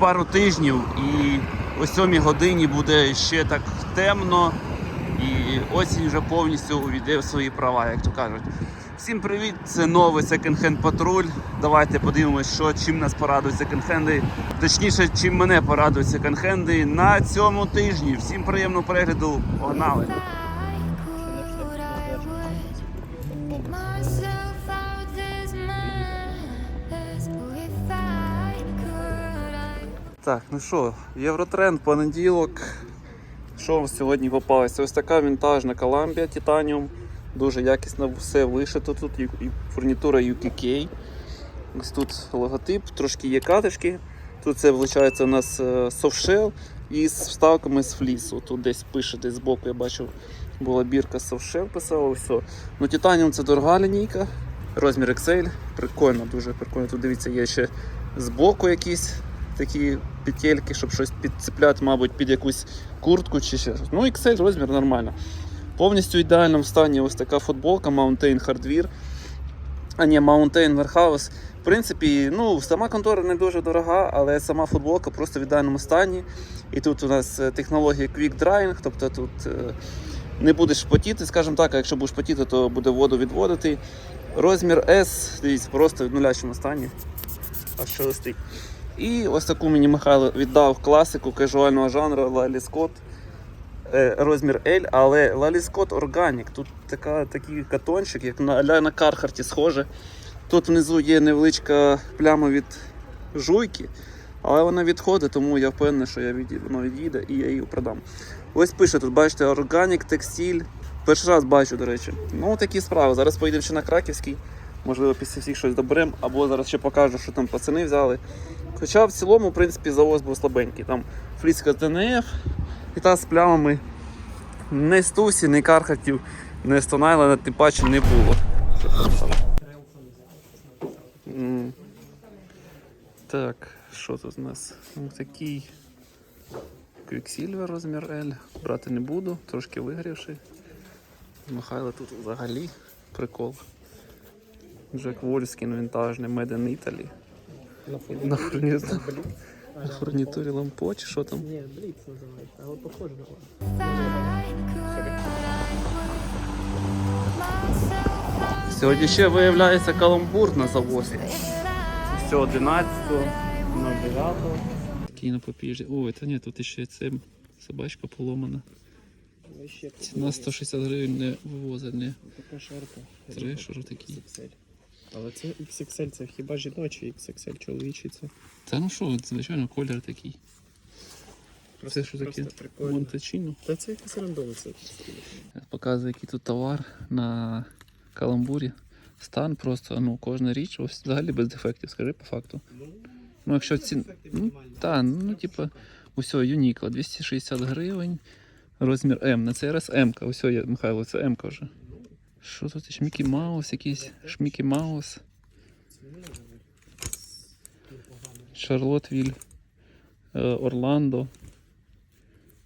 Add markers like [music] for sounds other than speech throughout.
Пару тижнів і о 7 годині буде ще так темно, і осінь вже повністю увійде в свої права, як то кажуть. Всім привіт! Це новий секонд-хенд патруль. Давайте подивимось, що чим нас порадують секонд-хенди. Точніше, чим мене порадують секонд-хенди на цьому тижні. Всім приємного перегляду. Погнали! Так, ну що, Євротренд, понеділок. Що вам сьогодні попалося? Ось така вінтажна Columbia Titanium. Дуже якісно все вишито тут. І фурнітура UKK. Ось тут логотип, трошки є катишки. Тут це виходить у нас софтшел із вставками з флісу. Тут десь пише, десь збоку я бачив, була бірка софтшел писала, все. Ну, Titanium це дорога лінійка, розмір XL. Прикольно, дуже прикольно. Тут дивіться, є ще збоку якісь такі петельки, щоб щось підцепляти, мабуть, під якусь куртку чи ще щось. Ну, XL розмір нормально. Повністю в ідеальному стані ось така футболка Mountain Hardware. А ні, Mountain Warehouse. В принципі, ну, сама контора не дуже дорога, але сама футболка просто в ідеальному стані. І тут у нас е, технологія Quick Drying, тобто тут е, не будеш потіти, скажімо так, а якщо будеш потіти, то буде воду відводити. Розмір S, дивіться, просто в нулячому стані. Аж шелестить. І ось таку мені Михайло віддав класику кажуального жанру Лалі Скотт. Е, Розмір L, але Лалі Скотт Organic. Тут така, такий катончик, як на, ля Кархарті схоже. Тут внизу є невеличка пляма від жуйки, але вона відходить, тому я впевнений, що я від... воно відійде і я її продам. Ось пише тут, бачите, Organic текстиль. Перший раз бачу, до речі. Ну, такі справи. Зараз поїдемо ще на Краківський. Можливо, після всіх щось доберемо, або зараз ще покажу, що там пацани взяли. Хоча в цілому, в принципі, завоз був слабенький. Там фліска ДНФ і та з плямами. Не стусі, не кархатів, не стонайла, тим паче не було. Так, що тут у нас? Ось такий Quicksilver розмір L. Брати не буду, трошки вигрівший. Михайло тут взагалі прикол. Джек Вольскін вінтажний Made in Italy. На фурнітурі, на фурнітурі лампо чи що там? Ні, бліц називається, але похоже на вас. Сьогодні ще виявляється каламбур на завозі. Все 11 09 Такий на попіжі. Ой, та ні, тут ще це собачка поломана. Ще Ціна 160 гривень не вивозить, не шарка. трешер такий. XXL. Але це XXL, це хіба жіночий XXL, чоловічий це. Та ну що, звичайно, колір такий. Це що таке? просто. Монтачино. Та це якийсь рандом це. Показує, який тут товар на каламбурі. Стан просто, ну, кожна річ, ось взагалі без дефектів, скажи по факту. Ну, якщо ці... Ну, та, ну, типу, усе, Юнікла, 260 гривень, розмір М. На цей раз М. Усе, є, Михайло, це М вже. Що тут? Шмікі Маус, якийсь Шмікі Маус. Шарлотвіль, е, Орландо.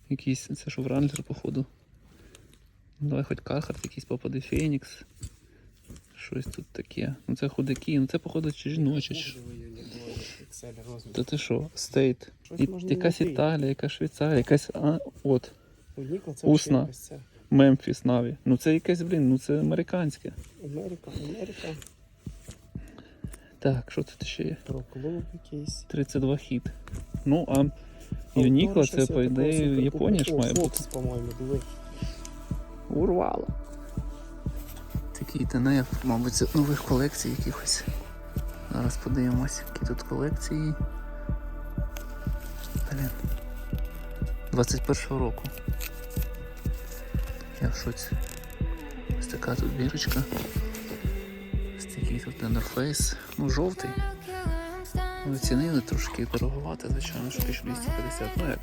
Якийсь, це що Вранглер, походу. Ну, Давай хоч Кархарт якийсь попаде, Фенікс. Щось тут таке. Ну це худаки, ну це походу чи жіночі. Та ти що, стейт. Якась. Італія, якась Швейцарія, якась. А, от, Усна. Мемфіс Наві. Ну це якесь, блін, ну це американське. Америка, Америка. Так, що тут ще є? Про клуб якийсь. 32 хіт. Ну, а Юнікла це, по ідеї, Японія ж має бути. Фокс, по-моєму, диви. Урвало. Такий ТНФ, мабуть, з нових колекцій якихось. Зараз подивимось, які тут колекції. Блін. 21-го року. Я в шоці. Ось така тут бірочка. Ось такий тут Enderface. Ну, жовтий. Оцінили трошки дороговато, звичайно, що 1250. Ну як?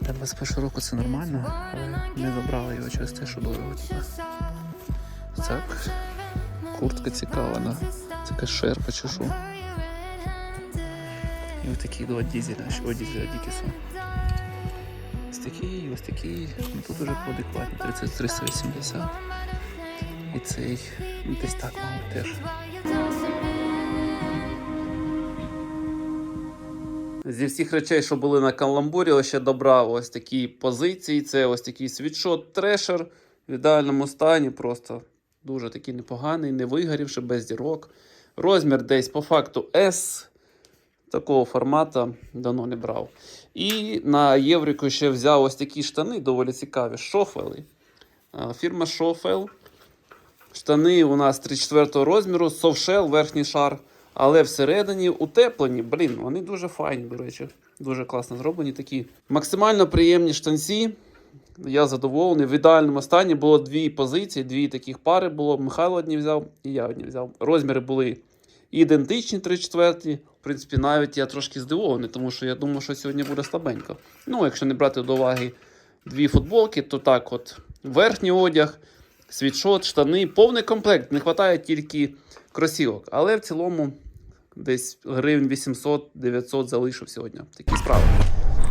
Для 21 року це нормально, але не забрали його через те, що дорого. Так. Куртка цікава. Це якась шерпа чи що. І ось такі два дізеля, ще- дізеля Дікіса. Ось такий, ось такий. Ну тут уже поадекватні, 30 380. І цей ну, десь так, мабуть, теж. Зі всіх речей, що були на каламбурі, ще добрав ось такі позиції. Це ось такий світшот трешер в ідеальному стані. Просто дуже такий непоганий, не вигорівши, без дірок. Розмір десь по факту S. Такого формату давно не брав. І на Єврику ще взяв ось такі штани, доволі цікаві. Шофели. Фірма Шофел. Штани у нас 34 розміру, совшел, верхній шар, але всередині утеплені. Блін, вони дуже файні, до речі. Дуже класно зроблені такі. Максимально приємні штанці. Я задоволений. В ідеальному стані було дві позиції, дві таких пари було. Михайло одні взяв і я одні взяв. Розміри були ідентичні 3 четверті. В принципі, навіть я трошки здивований, тому що я думав, що сьогодні буде слабенько. Ну, якщо не брати до уваги дві футболки, то так от верхній одяг, світшот, штани, повний комплект. Не вистачає тільки кросівок. Але в цілому десь гривень 800-900 залишив сьогодні. Такі справи.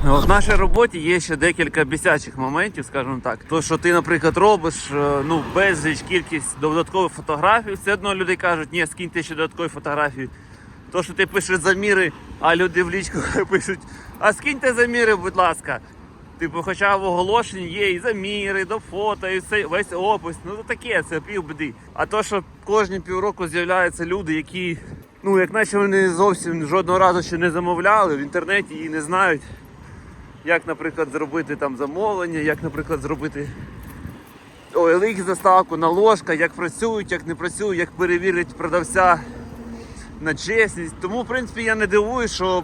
В нашій роботі є ще декілька бісячих моментів, скажімо так. То, що ти, наприклад, робиш е, ну, безліч кількість додаткових фотографій, все одно люди кажуть, ні, скиньте ще додаткові фотографії. То, що ти пишеш заміри, а люди в лічку [laughs] пишуть, а скиньте заміри, будь ласка. Типу, хоча в оголошенні є і заміри, до фото, і все, весь опис. Ну то таке, це півбіди. А то, що кожні півроку з'являються люди, які, ну, як наче вони зовсім жодного разу ще не замовляли в інтернеті і не знають, як, наприклад, зробити там замовлення, як, наприклад, зробити OLX заставку на ложка, як працюють, як не працюють, як перевірять продавця на чесність. Тому, в принципі, я не дивуюсь, що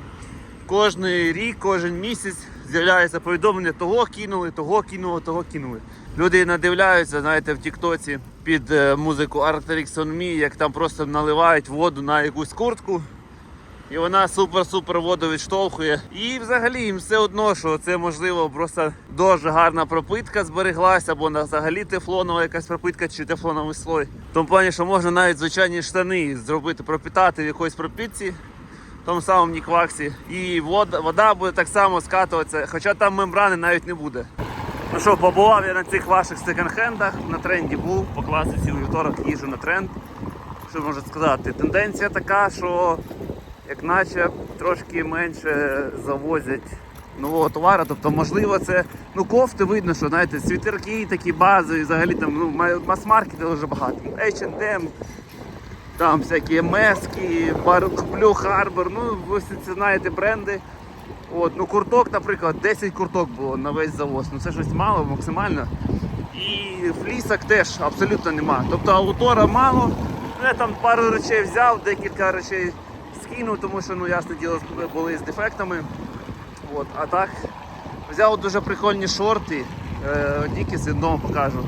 кожен рік, кожен місяць з'являється повідомлення, того кинули, того кинули, того кинули. Люди надивляються, знаєте, в Тіктоці під е, музику Arctic on Me, як там просто наливають воду на якусь куртку. І вона супер-супер воду відштовхує. І взагалі їм все одно, що це можливо просто дуже гарна пропитка збереглася, або взагалі тефлонова якась пропитка чи тефлоновий слой. В тому плані, що можна навіть звичайні штани зробити, пропітати в якоїсь пропитці, в тому самому Нікваксі. І вода, вода буде так само скатуватися, хоча там мембрани навіть не буде. Ну що, побував я на цих ваших секонд-хендах, на тренді був, по класиці у вівторок їжджу на тренд. Що можна сказати? Тенденція така, що як наче трошки менше завозять нового товару. Тобто, можливо, це ну кофти видно, що знаєте, світерки такі базові, взагалі там ну, мас-маркети дуже багато. H&M, там всякі Мески, Blue Harbor, ну ви це знаєте бренди. От, ну курток, наприклад, 10 курток було на весь завоз. Ну це щось мало, максимально. І флісок теж абсолютно нема. Тобто аутора мало. Ну, Я там пару речей взяв, декілька речей скинув, тому що, ну, ясне діло, були з дефектами. От, а так, взяв дуже прикольні шорти, е, Дікіси, одного покажу.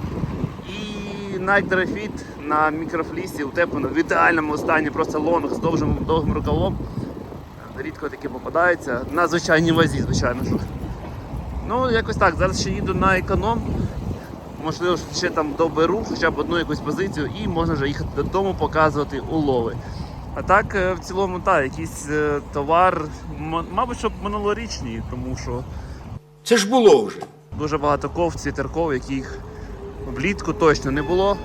І Nike Refit на мікрофлісі утеплено в ідеальному стані, просто лонг з довгим, довгим рукавом. Рідко таке попадається. На звичайній вазі, звичайно. що. Ну, якось так. Зараз ще їду на економ. Можливо, ще там доберу хоча б одну якусь позицію і можна вже їхати додому показувати улови. А так, е, в цілому, так, якийсь е, товар, мабуть, що минулорічний, тому що Це ж було вже. дуже багато ков, світерков, яких влітку точно не було.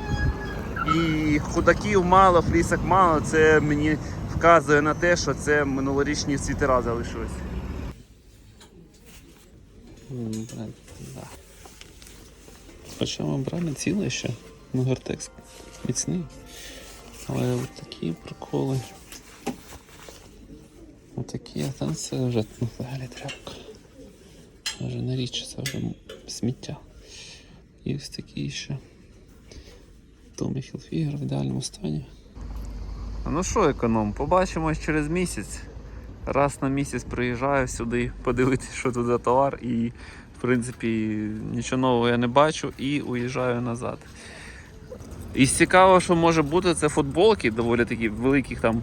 І худаків мало, флісок мало. Це мені вказує на те, що це минулорічні світера залишились. Бренд, да. Хоча бренд ще. Ну, гортекс міцний. Але от такі приколи. Отакі, а там це вже ну, взагалі тряпка. Вже не річ, це вже сміття. І ось такі ще. Томі Хілфігер в ідеальному стані. Ну що, економ, побачимось через місяць. Раз на місяць приїжджаю сюди подивитися, що тут за товар, і в принципі нічого нового я не бачу і уїжджаю назад. І цікаво, що може бути, це футболки, доволі такі великих там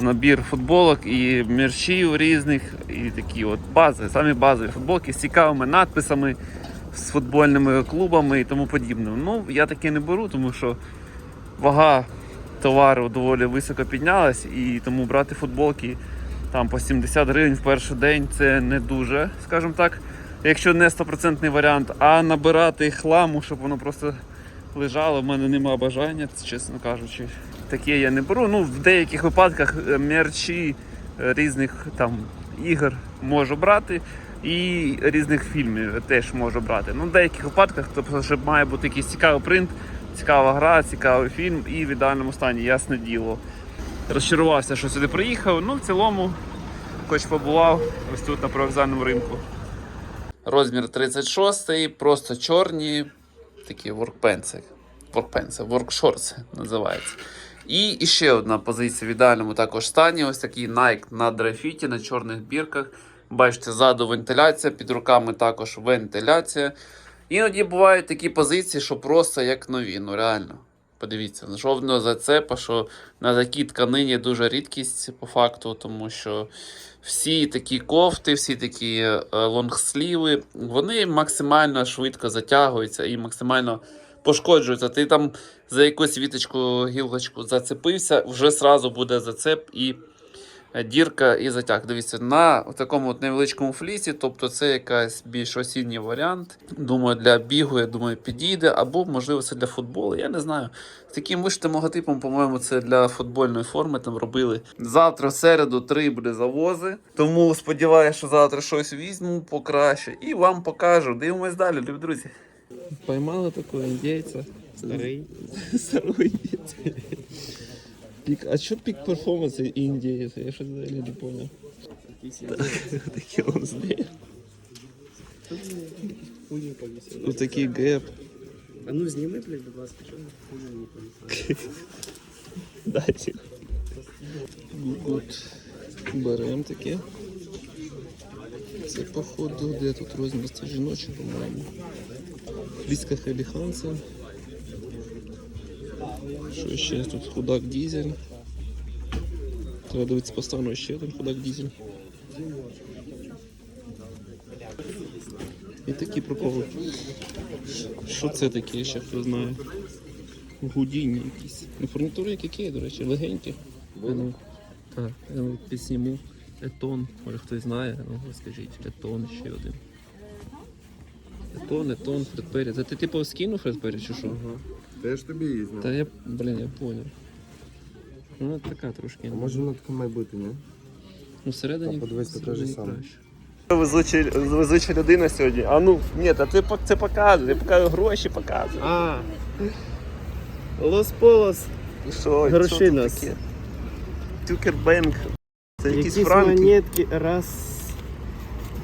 набір футболок і мерчів різних, і такі от бази, самі базові футболки з цікавими надписами, з футбольними клубами і тому подібне. Ну, я таке не беру, тому що вага товару доволі високо піднялась, і тому брати футболки там по 70 гривень в перший день це не дуже, скажімо так, якщо не стопроцентний варіант, а набирати хламу, щоб воно просто лежало, в мене немає бажання, чесно кажучи. Таке я не беру. Ну, в деяких випадках е, мерчі е, різних там ігор можу брати. І різних фільмів теж можу брати. Ну, в деяких випадках, тобто, щоб має бути якийсь цікавий принт, цікава гра, цікавий фільм і в ідеальному стані, ясне діло. Розчарувався, що сюди приїхав. Ну, в цілому, хоч побував ось тут на привокзальному ринку. Розмір 36, просто чорні, такі воркпенси. Воркпенси, воркшорти називається. І, і ще одна позиція в ідеальному також стані. Ось такий Nike на драйфіті на чорних бірках. Бачите, ззаду вентиляція, під руками також вентиляція. Іноді бувають такі позиції, що просто як нові. Ну реально. Подивіться, жовтного зацепа, що на такій тканині дуже рідкість по факту, тому що всі такі кофти, всі такі е, лонгсліви, вони максимально швидко затягуються і максимально пошкоджуються. Ти там за якусь віточку, гілочку зацепився, вже сразу буде зацеп і дірка і затяг. Дивіться, на такому от невеличкому флісі, тобто це якась більш осінній варіант. Думаю, для бігу, я думаю, підійде, або, можливо, це для футболу. Я не знаю. З таким вишитим логотипом, по-моєму, це для футбольної форми там робили. Завтра, в середу, три буде завози. Тому сподіваюся, що завтра щось візьму покраще і вам покажу. Дивимось далі, любі друзі. Поймали такого індійця. Старий. Старий індійця. Пік, а що пік перформанс і індієць? Я щось взагалі не поняв. Такі он здає. Хуйню повісив. Ось такий геп. А ну зніми, блядь, будь ласка, що ви хуйню не повісили. Дайте. Гуд. Берем таке. Це походу, де тут розмір це жіночий, по-моєму. Фліска Хеліханса. Що ще тут худак дізель. Треба дивитися поставно ще один худак дізель. І такі приколи. Що це таке, ще хто знає. Гудінні якісь. Ну, фурнітури як які, до речі, легенькі. Ну, так, я підсніму. Етон, може хтось знає, ну ви скажіть, етон ще один. Етон, етон, Фредпері. Це ти типу скинув Фредпері чи що? Теж тобі їздив. Та я, блін, я понял. Ну, така трошки. А може воно таке має бути, ні? Ну, всередині, Та подивись, це те ж всередині саме. краще. Везуча, везуча людина сьогодні. А ну, ні, та ти пок- це показує, я покажу гроші показую. А. Лос Полос. І що, Грошинос. що тут таке? Тюкербенк. Це якісь Якісь франки. монетки, раз.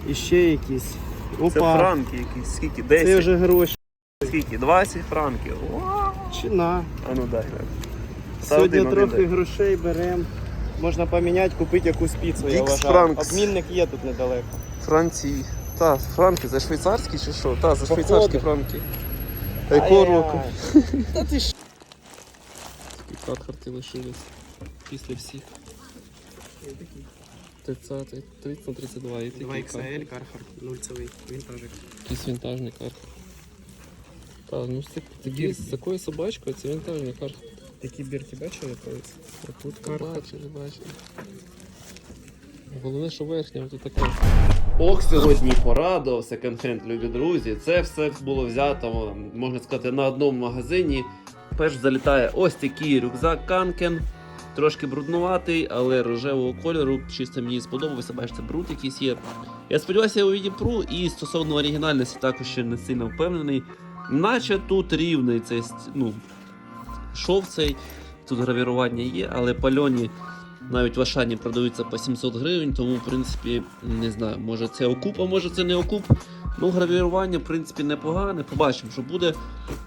І ще якісь. Це Опа. франки якісь. Скільки? 10? Це вже гроші. Скільки? 20 франків. Вау! Чи на. А ну дай. Сьогодні один, один трохи дай. грошей беремо. Можна поміняти, купити якусь піцу, я вважаю. Франкс. Обмінник є тут недалеко. Франції. Та, франки, це швейцарські чи що? Та, це швейцарські франки. Та якого року? Та ти ж. Такі кархарти лишились після всіх. 30, 30 на 32 і такі 2XL кархарти. Нульцевий, вінтажик. Якийсь вінтажний кархарт. Та, ну такі, з такою собачкою це вінтажний кархарт. Такі бірки бачили колись? Тут Кархарт. бачили, бачили. Головне, що верхня тут така. Ох, сьогодні порадував секонд-хенд, любі друзі. Це все було взято, можна сказати, на одному магазині. Перш залітає ось такий рюкзак Канкен. Трошки бруднуватий, але рожевого кольору. Чисто мені сподобався, бачите, бруд якийсь є. Я сподіваюся, я його відіпру, і стосовно оригінальності також ще не сильно впевнений. Наче тут рівний цей ну, шов цей, тут гравірування є, але пальоні навіть в Ашані продаються по 700 гривень, тому, в принципі, не знаю, може це окуп, а може це не окуп. Ну, гравірування, в принципі, непогане. Побачимо, що буде.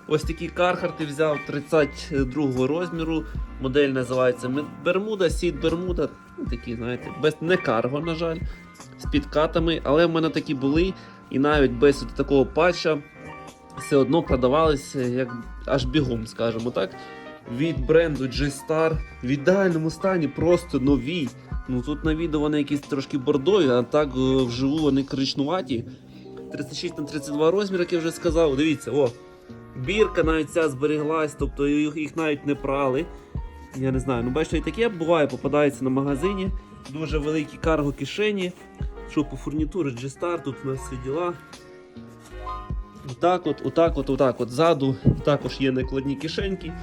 Ось такі кархарти взяв 32 розміру. Модель називається Бермуда, Сід Бермуда. Ну, такі, знаєте, без не карго, на жаль, з підкатами. Але в мене такі були. І навіть без такого патча все одно продавалися як аж бігом, скажімо так. Від бренду G-Star в ідеальному стані, просто нові. Ну тут на відео вони якісь трошки бордові, а так е, вживу вони коричнуваті. 36 на 32 розмір, як я вже сказав. Дивіться, о, бірка навіть ця зберіглась, тобто їх навіть не прали. Я не знаю, ну бачите, і таке буває, попадається на магазині. Дуже великі карго кишені. Що по фурнітурі G-Star, тут у нас всі діла. Отак от, отак от, отак от. Ззаду також є накладні кишеньки.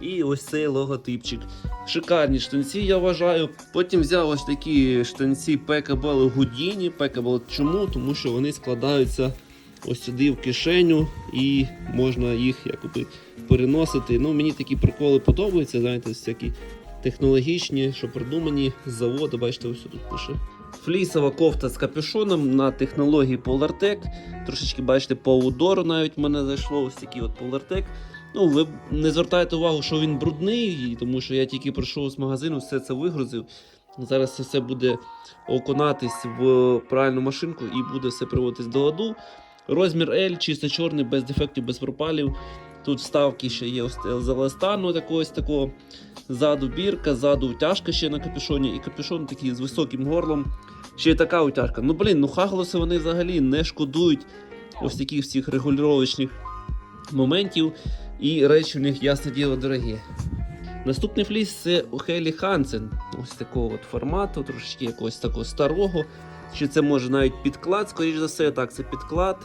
І ось цей логотипчик. Шикарні штанці, я вважаю. Потім взяв ось такі штанці Pekable Houdini. Pekable чому? Тому що вони складаються ось сюди в кишеню і можна їх якоби переносити. Ну, мені такі приколи подобаються, знаєте, всякі технологічні, що придумані з заводу. Бачите, ось тут пише. Флісова кофта з капюшоном на технології Polartec. Трошечки бачите, по удору навіть в мене зайшло ось такий от Polartec. Ну, ви не звертайте увагу, що він брудний, тому що я тільки прийшов з магазину, все це вигрузив. Зараз це все буде окунатись в пральну машинку і буде все приводитись до ладу. Розмір L, чисто чорний, без дефектів, без пропалів. Тут вставки ще є з еластану ось такого. Ззаду бірка, ззаду утяжка ще на капюшоні, і капюшон такий з високим горлом. Ще й така утяжка. Ну блін, ну хаглоси вони взагалі не шкодують ось таких всіх регулювачних моментів. І речі у них, ясне діло, дорогі. Наступний фліс це Хелі Хансен. Ось такого от формату, трошечки якогось такого старого. Чи це може навіть підклад, скоріш за все, так, це підклад.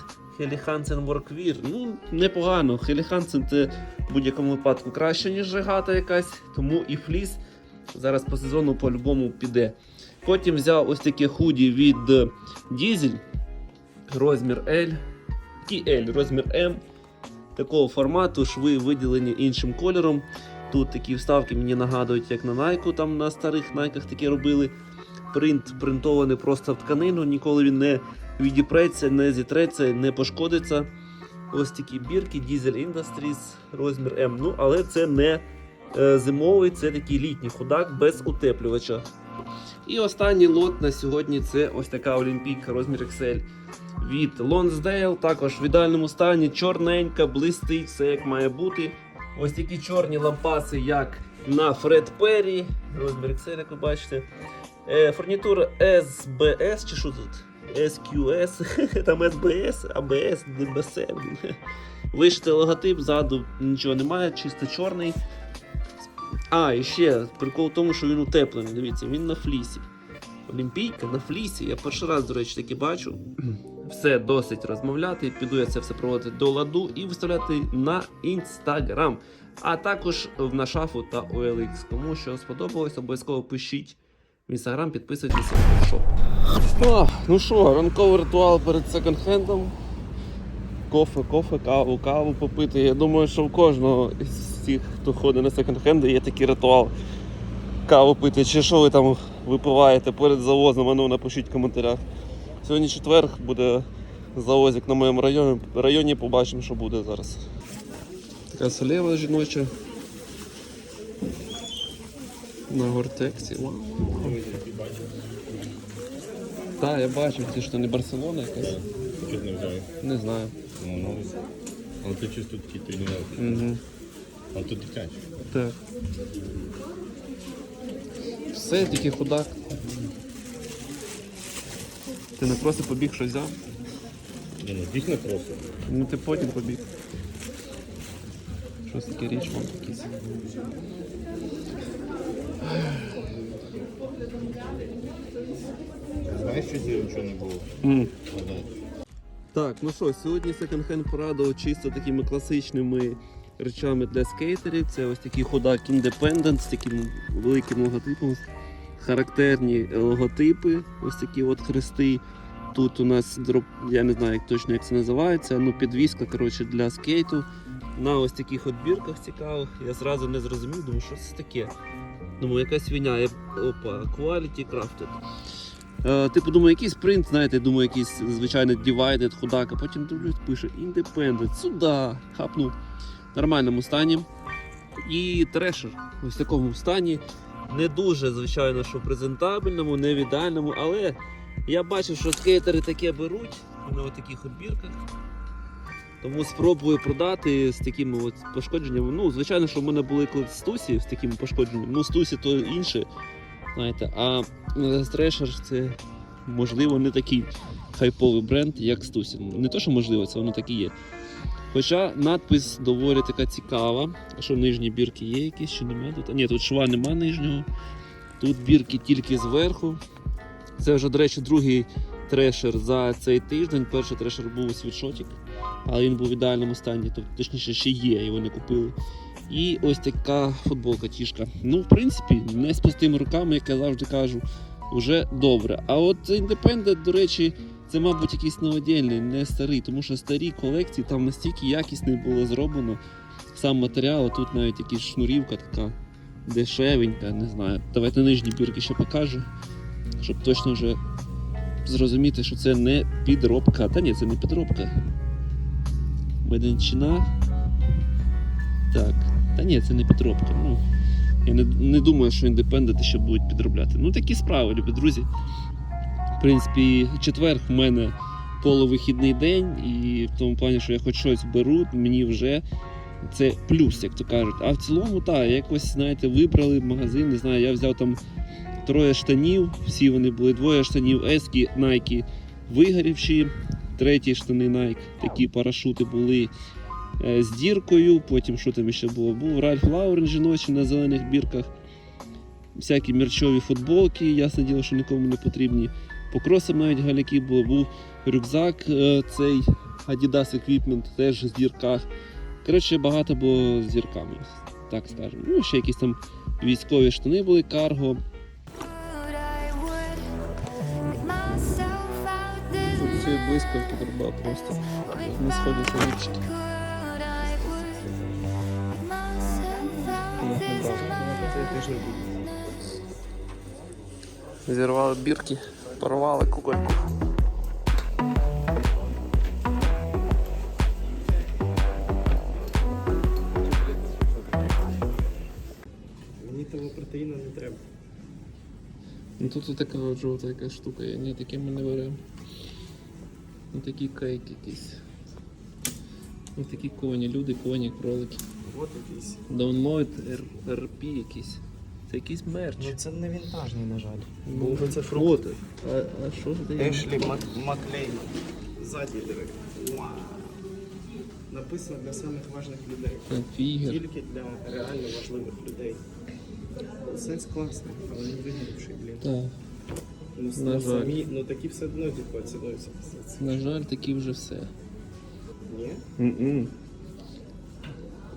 Хелі Хансен Workwear. Ну, непогано. Хелі Хансен це в будь-якому випадку краще, ніж регата якась, тому і фліс зараз по сезону по-любому піде. Потім взяв ось таке худі від Дізель, розмір L, такий L, розмір M. Такого формату, шви виділені іншим кольором. Тут такі вставки мені нагадують, як на Nike, там на старих найках такі робили. Принт принтований просто в тканину, ніколи він не відіпреться, не зітреться, не пошкодиться. Ось такі бірки, Diesel Industries, розмір М. Ну, але це не е, зимовий, це такий літній худак без утеплювача. І останній лот на сьогодні це ось така Олімпійка розмір XL від Lonsdale. Також в ідеальному стані, чорненька, блистить, все як має бути. Ось такі чорні лампаси, як на Фред Перрі, розмір XL, як ви бачите. Е, фурнітура SBS, чи що тут? SQS, [laughs] там SBS, ABS, DBC. Вишити логотип, ззаду нічого немає, чисто чорний. А, і ще прикол в тому, що він утеплений. Дивіться, він на флісі. Олімпійка на флісі. Я перший раз, до речі, таки бачу. [clears throat] Все досить розмовляти. Піду я це все проводити до ладу і виставляти на інстаграм. А також на шафу та OLX. Кому що сподобалось, обов'язково пишіть в інстаграм, підписуйтесь. О, ну що, ранковий ритуал перед секонд-хендом. Кофе, кофе, каву, каву попити. Я думаю, що в кожного з тих, хто ходить на секонд-хенди, є такий ритуал. Каву пити, чи що ви там випиваєте перед завозом, а ну напишіть в коментарях. Сьогодні четверг буде завозик на моєму районі. районі побачимо, що буде зараз. Така солева жіноча. На гортексі. Вау. Так, я бачу, це що не Барселона якась? Чуть не взяв. Не знаю. Ну, ну. Але ти чисто такі тренування. Угу. А тут дитячі. Так. Все, тільки худак. Ти не просто побіг щось взяв? Ні, ну біг не просто. Ну ти потім побіг. Щось таке річ вам якийсь. Знаєш, що зі нічого не було? М. Так, ну що, сьогодні секонд-хенд порадував чисто такими класичними речами для скейтерів. Це ось такий худак Independent з таким великим логотипом. Характерні логотипи, ось такі от хрести. Тут у нас дроп, я не знаю як точно як це називається, ну підвіска коротше, для скейту. На ось таких от бірках цікавих. Я зразу не зрозумів, думаю, що це таке. Думаю, якась свиня. Я... Опа, Quality Crafted. Е, типу, думаю, якийсь принт, знаєте, думаю, якийсь звичайний divided, а потім дивлюсь, пише Independent. Сюди, хапнув. В нормальному стані. І трешер ось такому стані. Не дуже, звичайно, що презентабельному, не в ідеальному, але я бачив, що скейтери таке беруть на таких от бірках. Тому спробую продати з такими от пошкодженнями. Ну, звичайно, що в мене були стусі з такими пошкодженнями. Ну, стусі то інше. Знаєте, а Thrasher це можливо не такий хайповий бренд, як Стусі. Не то, що можливо, це воно так і є. Хоча надпис доволі така цікава. Що нижні бірки є якісь, що немає тут? А ні, тут шва нема нижнього. Тут бірки тільки зверху. Це вже, до речі, другий трешер за цей тиждень. Перший трешер був у світшотік, але він був в ідеальному стані, тобто, точніше ще є, його не купили. І ось така футболка тішка. Ну, в принципі, не з пустими руками, як я завжди кажу, вже добре. А от індепендент, до речі, це, мабуть, якийсь новодільний, не старий, тому що старі колекції там настільки якісний було зроблено. Сам матеріал, а тут навіть якась шнурівка така дешевенька, не знаю. Давайте нижні бірки ще покажу, щоб точно вже зрозуміти, що це не підробка. Та ні, це не підробка. Меденчина. Так. Та ні, це не підробка. Ну, я не, не думаю, що індепенденти ще будуть підробляти. Ну, такі справи, любі друзі. В принципі, четвер в мене полувихідний день, і в тому плані, що я хоч щось беру, мені вже це плюс, як то кажуть. А в цілому, так, якось, знаєте, вибрали магазин, не знаю, я взяв там троє штанів, всі вони були двоє штанів, ески, Nike вигорівші, треті штани Nike, такі парашути були е, з діркою, потім що там ще було? Був Ральф Лаурен жіночий на зелених бірках, всякі мерчові футболки, ясне діло, що нікому не потрібні. По кросам навіть галяки було, був рюкзак, е, цей Adidas Equipment теж з дірках. Коротше, багато було з дірками, так скажемо. Ну, ще якісь там військові штани були, карго. Блискавки труба просто. Не сходяться річки. Зірвали бірки, порвали кукольку. Мені того протеїну не треба. Ну тут така от жовта якась штука. Ні, таке ми не беремо. Ну такі кейк якісь. Ну такі коні, люди, коні, кролики. От якийсь. Download RP якийсь. Це якийсь мерч. Ну це не вінтажний, на жаль. Ну, Бо це фрукт. А, а що ж дає? Ешлі Мак- Маклейн. Ззаді диви. Написано для самих важних людей. Фігер. Тільки для реально важливих людей. Сенс класний, але не вигорівший, блін. Так. Ну, На жаль. самі, ну такі все одно типу, оцінуються. пиздець. На жаль, такі вже все. Ні?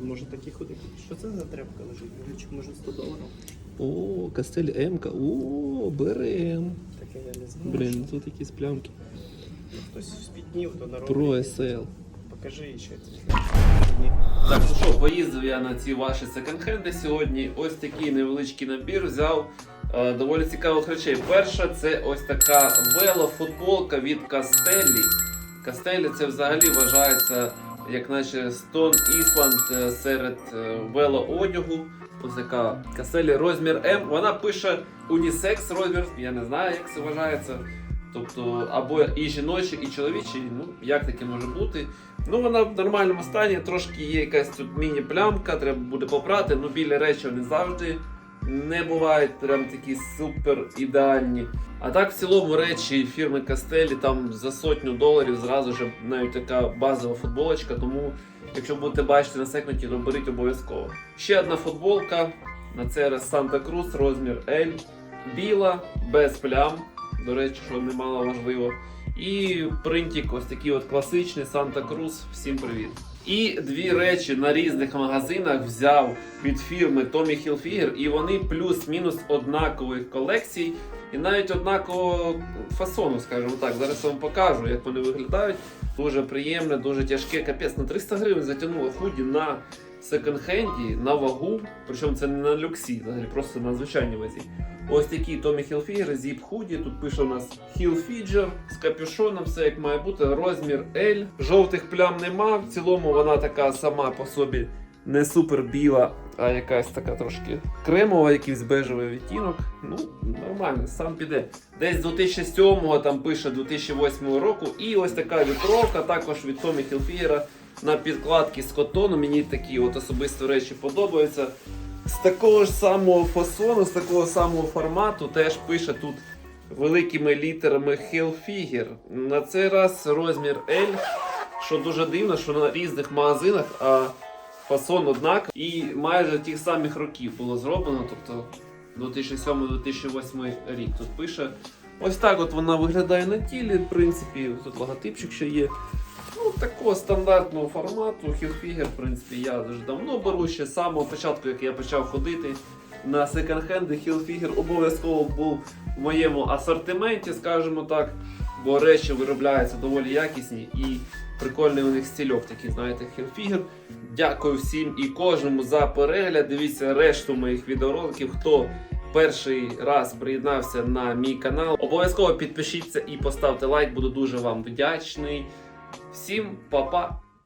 Може такі худики? Що це за тряпка лежить? Ключик може 100 доларів? О, кастель М-ка. О, берем. Таке я не знаю. Блін, тут якісь плямки. Хтось спітнів, то народ. Про SL. Покажи ще це. Так, ну що, поїздив я на ці ваші секонд-хенди сьогодні. Ось такий невеличкий набір взяв. Е, доволі цікавих речей. Перша це ось така велофутболка від Кастеллі. Кастеллі це взагалі вважається як наче Stone Island е, серед е, велоодягу. Ось така Кастеллі розмір М. Вона пише унісекс розмір, я не знаю, як це вважається. Тобто або і жіночий, і чоловічий, ну як таке може бути. Ну, вона в нормальному стані, трошки є якась тут міні-плямка, треба буде попрати, ну білі речі вони завжди не бувають прям такі супер ідеальні. А так, в цілому речі фірми Кастелі там за сотню доларів зразу ж навіть така базова футболочка, тому якщо будете бачити на секнуті, то беріть обов'язково. Ще одна футболка, на цей раз Санта Крус, розмір L, біла, без плям, до речі, що немало важливо. І принтик ось такий от класичний Санта Крус. Всім привіт. І дві речі на різних магазинах взяв від фірми Tommy Hilfiger, і вони плюс-мінус однакових колекцій, і навіть однакового фасону, скажімо так. Зараз я вам покажу, як вони виглядають. Дуже приємне, дуже тяжке. Капець на 300 гривень затягнуло худі на секонд-хенді, на вагу. Причому це не на люксі, взагалі просто на звичайній вазі. Ось такі Tommy Hilfiger, зіп худі. Тут пише у нас Hilfiger з капюшоном, все як має бути. Розмір L. Жовтих плям нема. В цілому вона така сама по собі не супер біла, а якась така трошки кремова, якийсь бежевий відтінок. Ну, нормально, сам піде. Десь 2007-го там пише 2008 року. І ось така вітровка, також від Tommy Hilfiger на підкладці з котону. Мені такі от особисто речі подобаються. З такого ж самого фасону, з такого самого формату теж пише тут великими літерами Hellfigure. На цей раз розмір L, що дуже дивно, що на різних магазинах, а фасон однаковий. І майже тих самих років було зроблено, тобто 2007-2008 рік тут пише. Ось так от вона виглядає на тілі, в принципі, тут логотипчик ще є. Такого стандартного формату Хілфігер, в принципі, я дуже давно беру ще з самого початку, як я почав ходити на секонд-хенди, Хілфігер обов'язково був в моєму асортименті, скажімо так, бо речі виробляються доволі якісні і прикольний у них стільок, такий, знаєте, Хілфігер. Дякую всім і кожному за перегляд. Дивіться решту моїх відеороликів. Хто перший раз приєднався на мій канал, обов'язково підпишіться і поставте лайк, буду дуже вам вдячний. Всім па-па!